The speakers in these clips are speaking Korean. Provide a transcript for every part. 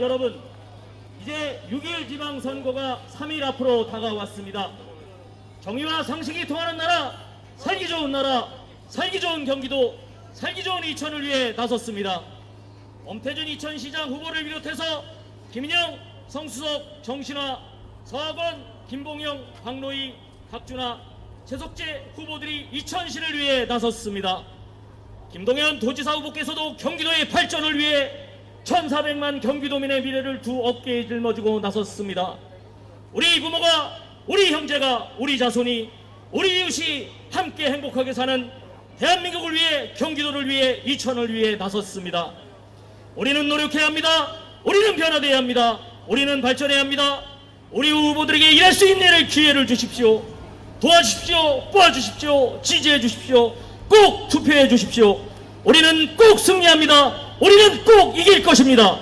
여러분, 이제 6일 지방선거가 3일 앞으로 다가왔습니다. 정의와 상식이 통하는 나라, 살기 좋은 나라, 살기 좋은 경기도, 살기 좋은 이천을 위해 나섰습니다. 엄태준 이천시장 후보를 비롯해서 김인영, 성수석, 정신화, 서학원, 김봉영, 박노희, 박준하, 최석재 후보들이 이천시를 위해 나섰습니다. 김동연 도지사 후보께서도 경기도의 발전을 위해 1,400만 경기도민의 미래를 두 어깨에 짊어지고 나섰습니다. 우리 부모가, 우리 형제가, 우리 자손이, 우리 이웃이 함께 행복하게 사는 대한민국을 위해 경기도를 위해 이천을 위해 나섰습니다. 우리는 노력해야 합니다. 우리는 변화돼야 합니다. 우리는 발전해야 합니다. 우리 후보들에게 일할 수 있는 기회를 주십시오. 도와주십시오. 뽑아주십시오. 지지해 주십시오. 꼭 투표해 주십시오. 우리는 꼭 승리합니다. 우리는 꼭 이길 것입니다.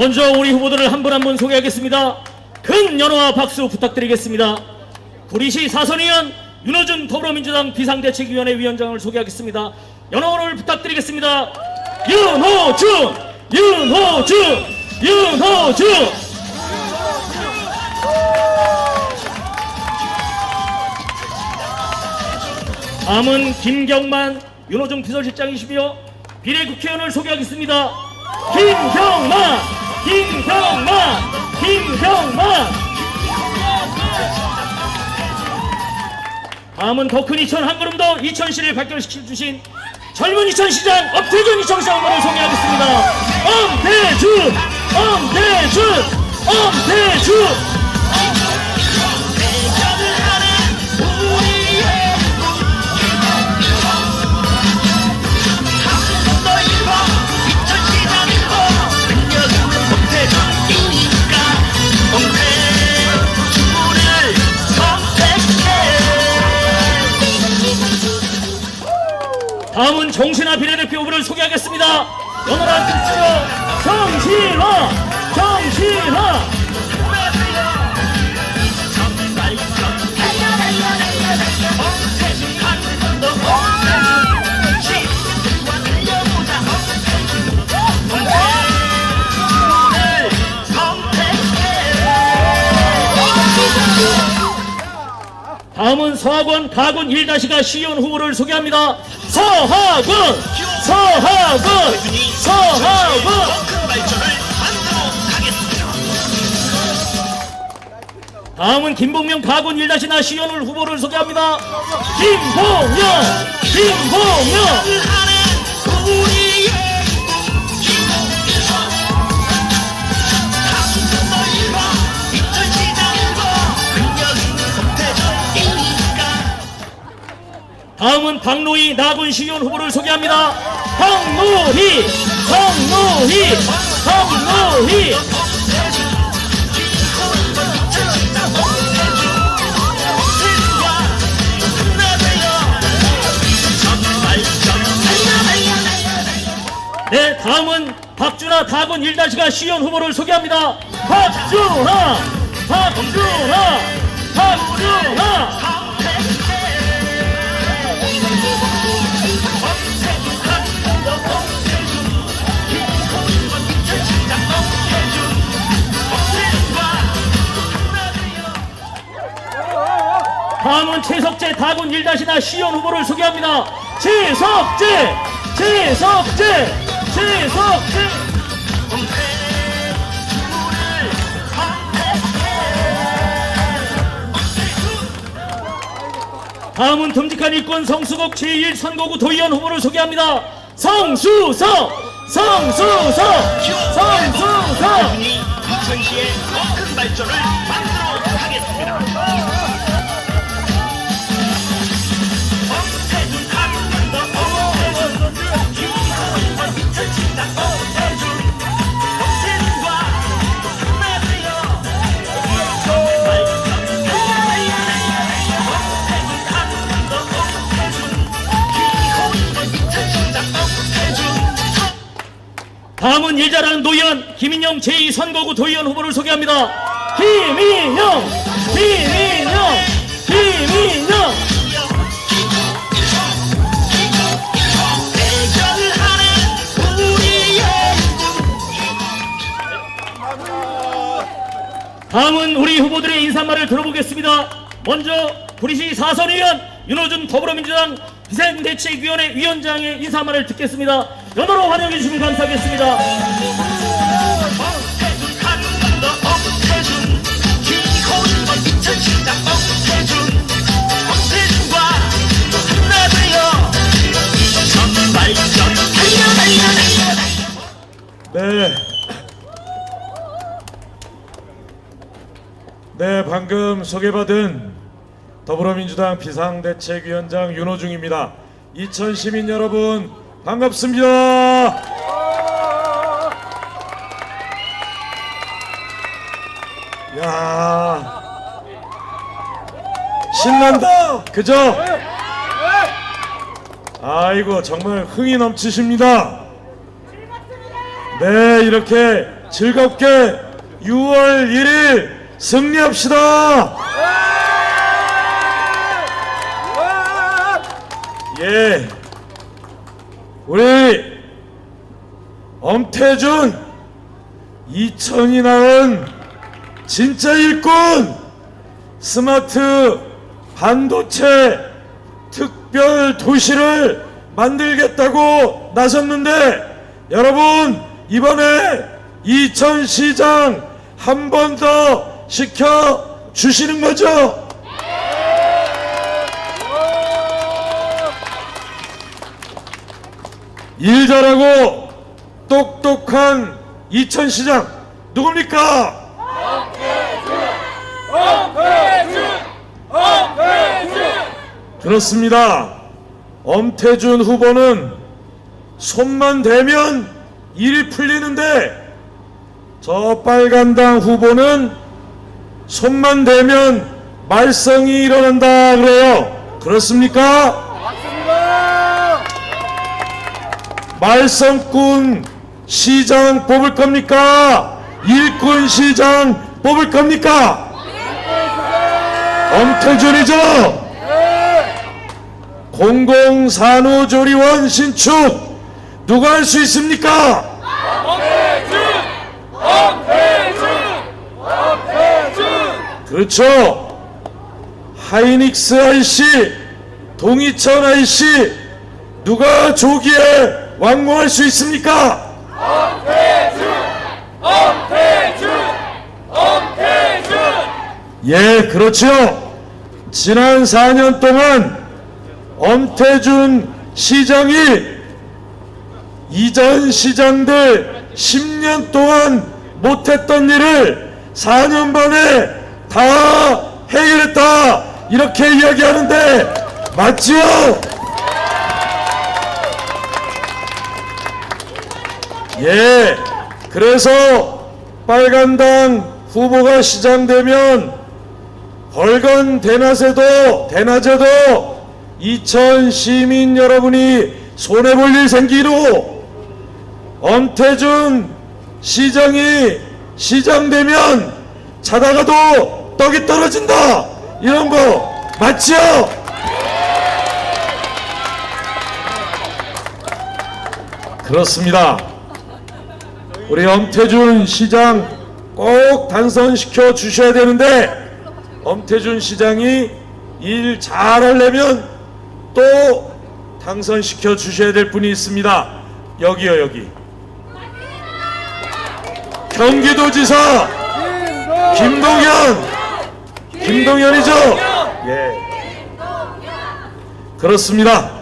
먼저 우리 후보들을 한 분 한 분 소개하겠습니다. 큰 연호와 박수 부탁드리겠습니다. 구리시 사선 의원 윤호준 더불어민주당 비상대책위원회 위원장을 소개하겠습니다. 연호를 부탁드리겠습니다. 윤호준! 윤호준! 윤호준! 다음은 김경만 윤호중 비서실장이시며 비례국회의원을 소개하겠습니다. 김경만, 김경만, 김경만. 다음은 더 큰 이천 한 걸음 더 이천시를 발전시켜 주신 젊은 이천시장 엄태준 이천시장 후보를 소개하겠습니다. 엄태준, 엄태준, 엄태준. 다음은 정신아 비례대표 후보를 소개하겠습니다. 연호란 뜻이요. 정신아, 정신아. 다음은 서학원 가군 1다시가 시의원 후보를 소개합니다. 발전을 만들어 가겠습니다. 다음은 김봉명 가군 1다시나 시의원 후보를 소개합니다. 김봉명, 김봉명. 다음은 박노희 나군 시의원 후보를 소개합니다. 박노희, 박노희, 박노희. 네, 다음은 박준하 다군 1다시가 시의원 후보를 소개합니다. 박준하, 박준하, 박준하. 다음은 최석재 다군 1다시나 시의원 후보를 소개합니다. 최석재, 최석재, 최석재. 다음은 듬직한 일권 성수국 제1선거구 도의원 후보를 소개합니다. 성수석, 성수석, 성수석. 더큰 다음은 일자라는 노의원 김인영 제2선거구 도의원 후보를 소개합니다. 김인영, 김인영, 김인영. 다음은 우리 후보들의 인사말을 들어보겠습니다. 먼저 구리시 사선의원 윤호준 더불어민주당 비상대책위원회 위원장의 인사말을 듣겠습니다. 연호로 환영해 주시면 감사하겠습니다. 네. 네, 방금 소개받은 더불어민주당 비상대책위원장 윤호중입니다. 이천 시민 여러분 반갑습니다. 야 신난다, 그죠? 아이고 정말 흥이 넘치십니다. 네, 이렇게 즐겁게 6월 1일 승리합시다. 예, 우리 엄태준 이천이 낳은 진짜 일꾼 스마트 반도체 특별 도시를 만들겠다고 나섰는데 여러분 이번에 이천시장 한 번 더 시켜 주시는 거죠? 일 잘하고 똑똑한 이천시장 누굽니까? 그렇습니다. 엄태준 후보는 손만 대면 일이 풀리는데 저 빨간당 후보는 손만 대면 말썽이 일어난다 그래요. 그렇습니까? 말썽꾼 시장 뽑을 겁니까? 일꾼 시장 뽑을 겁니까? 엄태준이죠? 공공산후조리원 신축 누가 할 수 있습니까? 그렇죠. 하이닉스 IC, 동이천 IC 누가 조기에 완공할 수 있습니까? 예, 그렇죠. 지난 4년 동안 엄태준 시장이 이전 시장들 10년 동안 못했던 일을 4년 만에 다 해결했다 이렇게 이야기하는데 맞지요? 예, 그래서 빨간당 후보가 시장되면 벌건 대낮에도 대낮에도 이천 시민 여러분이 손해 볼 일 생기로 엄태준 시장이 시장되면 자다가도 떡이 떨어진다 이런 거 맞지요? 그렇습니다. 우리 엄태준 시장 꼭 당선시켜 주셔야 되는데 엄태준 시장이 일 잘하려면 또 당선시켜 주셔야 될 분이 있습니다. 여기요 여기. 경기도지사 김동연 김동연이죠? 예. 그렇습니다.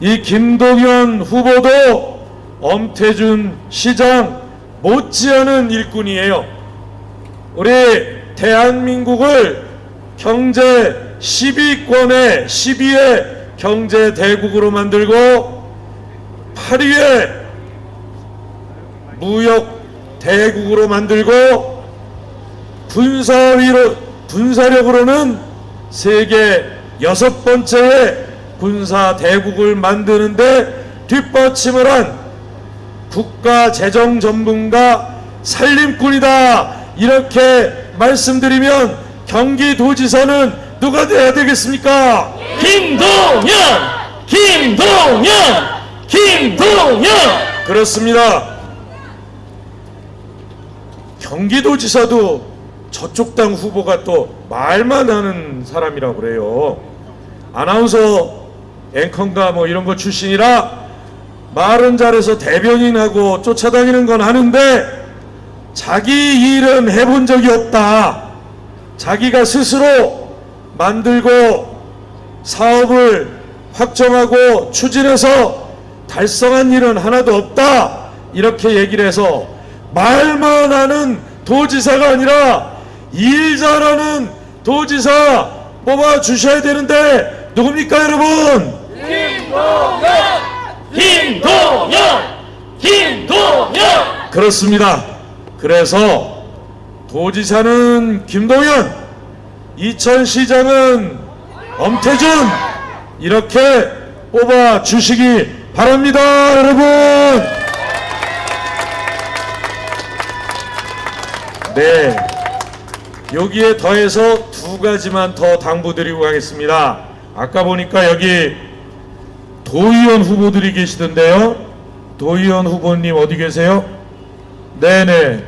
이 김동연 후보도 엄태준 시장 못지않은 일꾼이에요. 우리 대한민국을 경제 10위권의 10위의 경제 대국으로 만들고 8위의 무역 대국으로 만들고 군사위로 군사력으로는 세계 여섯 번째의 군사 대국을 만드는데 뒷받침을 한 국가 재정 전문가 살림꾼이다 이렇게 말씀드리면 경기도지사는 누가 돼야 되겠습니까? 김동연! 김동연! 김동연! 그렇습니다. 경기도지사도 저쪽 당 후보가 또 말만 하는 사람이라고 그래요. 아나운서 앵커인가 뭐 이런 거 출신이라 말은 잘해서 대변인하고 쫓아다니는 건 하는데 자기 일은 해본 적이 없다. 자기가 스스로 만들고 사업을 확정하고 추진해서 달성한 일은 하나도 없다. 이렇게 얘기를 해서 말만 하는 도지사가 아니라 일 잘하는 도지사 뽑아 주셔야 되는데 누굽니까 여러분? 김동연! 김동연! 그렇습니다. 그래서 도지사는 김동연, 이천시장은 엄태준 이렇게 뽑아 주시기 바랍니다, 여러분. 네. 여기에 더해서 두 가지만 더 당부드리고 가겠습니다. 아까 보니까 여기 도의원 후보들이 계시던데요. 도의원 후보님 어디 계세요? 네네.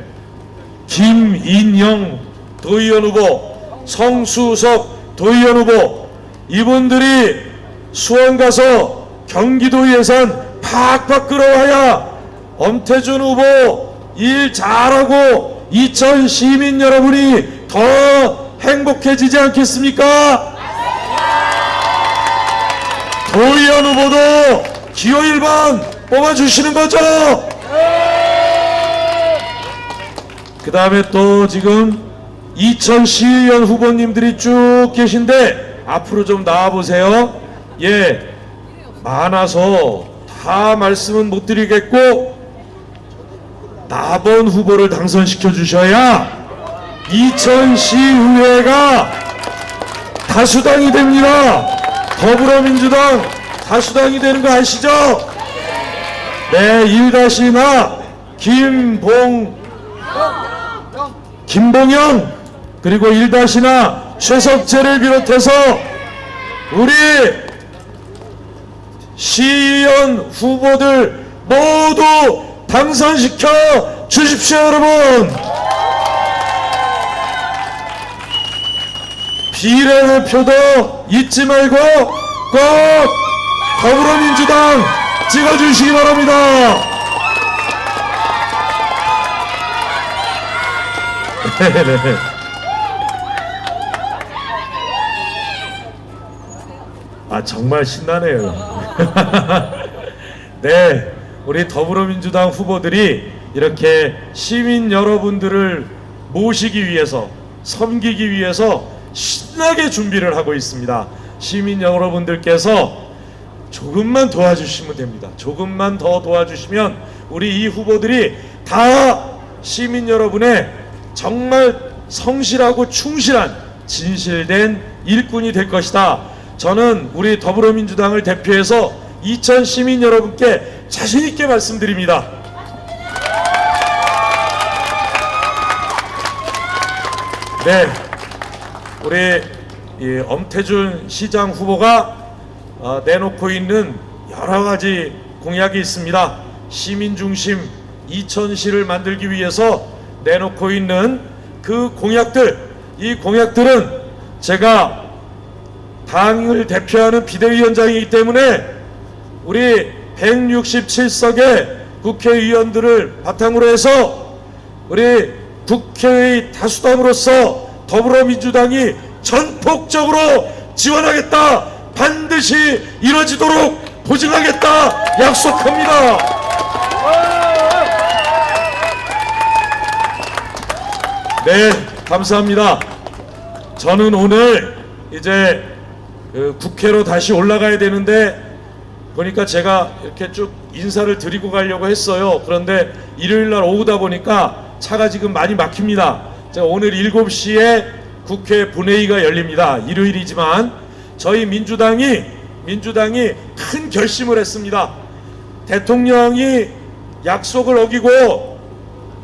김인영 도의원 후보, 성수석 도의원 후보, 이분들이 수원 가서 경기도 예산 팍팍 끌어와야 엄태준 후보 일 잘하고 이천 시민 여러분이 더 행복해지지 않겠습니까? 도의원 후보도 기호 1번 뽑아주시는 거죠? 그 다음에 또 지금 이천 시의원 후보님들이 쭉 계신데 앞으로 좀 나와보세요. 예, 많아서 다 말씀은 못 드리겠고 나번 후보를 당선시켜 주셔야 이천시 의회가 다수당이 됩니다. 더불어민주당 다수당이 되는 거 아시죠? 네, 일다시나 김봉 김봉영 그리고 일다시나 최석재를 비롯해서 우리 시의원 후보들 모두 당선시켜 주십시오 여러분 비례대표도 잊지 말고 꼭 더불어민주당 찍어주시기 바랍니다. 아 정말 신나네요. 네, 우리 더불어민주당 후보들이 이렇게 시민 여러분들을 모시기 위해서 섬기기 위해서 신나게 준비를 하고 있습니다. 시민 여러분들께서 조금만 도와주시면 됩니다. 조금만 더 도와주시면 우리 이 후보들이 다 시민 여러분의 정말 성실하고 충실한 진실된 일꾼이 될 것이다. 저는 우리 더불어민주당을 대표해서 이천 시민 여러분께 자신 있게 말씀드립니다. 네, 우리 이 엄태준 시장 후보가 어, 내놓고 있는 여러 가지 공약이 있습니다. 시민 중심 이천시를 만들기 위해서 내놓고 있는 그 공약들, 이 공약들은 제가 당을 대표하는 비대위원장이기 때문에 우리 167석의 국회의원들을 바탕으로 해서 우리 국회의 다수당으로서 더불어민주당이 전폭적으로 지원하겠다. 반드시 이뤄지도록 보증하겠다. 약속합니다. 네, 감사합니다. 저는 오늘 이제 그 국회로 다시 올라가야 되는데 보니까 제가 이렇게 쭉 인사를 드리고 가려고 했어요. 그런데 일요일 날 오후다 보니까 차가 지금 많이 막힙니다. 제가 오늘 7시에 국회 본회의가 열립니다. 일요일이지만 저희 민주당이 민주당이 큰 결심을 했습니다. 대통령이 약속을 어기고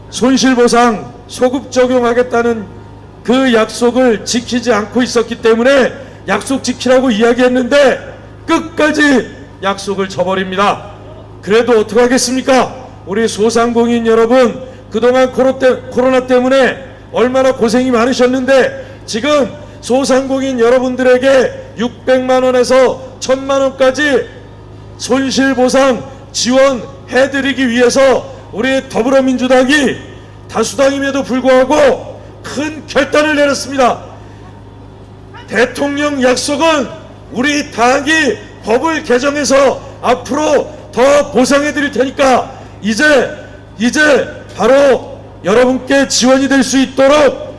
손실보상 소급 적용하겠다는 그 약속을 지키지 않고 있었기 때문에 약속 지키라고 이야기했는데 끝까지 약속을 저버립니다. 그래도 어떡하겠습니까? 우리 소상공인 여러분 그동안 코로나 때문에 얼마나 고생이 많으셨는데 지금 소상공인 여러분들에게 600만 원에서 1000만 원까지 손실보상 지원해드리기 위해서 우리 더불어민주당이 다수당임에도 불구하고 큰 결단을 내렸습니다. 대통령 약속은 우리 당이 법을 개정해서 앞으로 더 보상해 드릴 테니까 이제 이제 바로 여러분께 지원이 될 수 있도록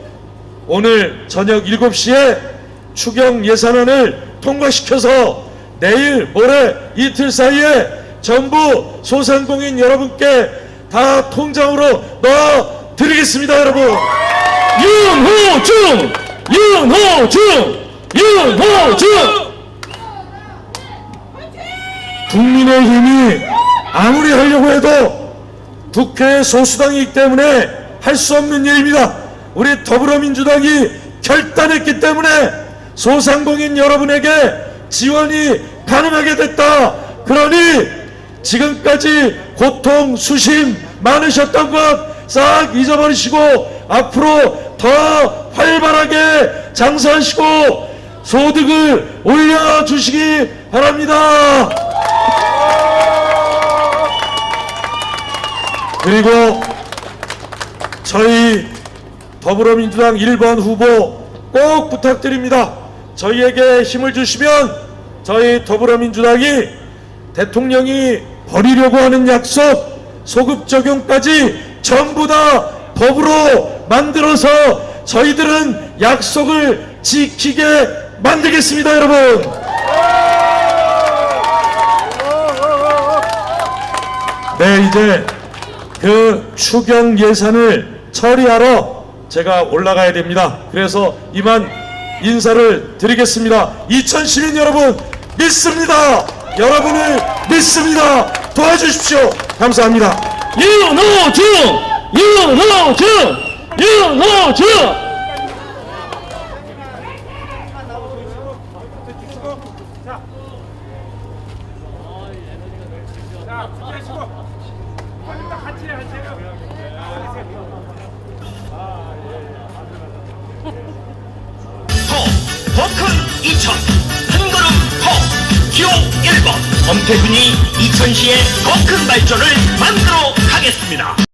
오늘 저녁 7시에 추경 예산안을 통과시켜서 내일 모레 이틀 사이에 전부 소상공인 여러분께 다 통장으로 넣어 드리겠습니다 여러분. 윤호중! 윤호중! 윤호중! 국민의 힘이 아무리 하려고 해도 국회 소수당이기 때문에 할 수 없는 일입니다. 우리 더불어민주당이 결단했기 때문에 소상공인 여러분에게 지원이 가능하게 됐다. 그러니 지금까지 고통 수심 많으셨던 것 싹 잊어버리시고 앞으로 더 활발하게 장사하시고 소득을 올려주시기 바랍니다. 그리고 저희 더불어민주당 1번 후보 꼭 부탁드립니다. 저희에게 힘을 주시면 저희 더불어민주당이 대통령이 버리려고 하는 약속, 소급 적용까지 전부 다 법으로 만들어서 저희들은 약속을 지키게 만들겠습니다, 여러분. 네, 이제 그 추경 예산을 처리하러 제가 올라가야 됩니다. 그래서 이만 인사를 드리겠습니다. 이천 시민 여러분 믿습니다. 여러분을 믿습니다. 도와주십시오. 감사합니다. 윤호중! 윤호중! 윤호중! 더, 더큰 이천, 한 걸음 더, 기호 1번, 엄태균이 이천시의 더큰 발전을 만들어 가겠습니다.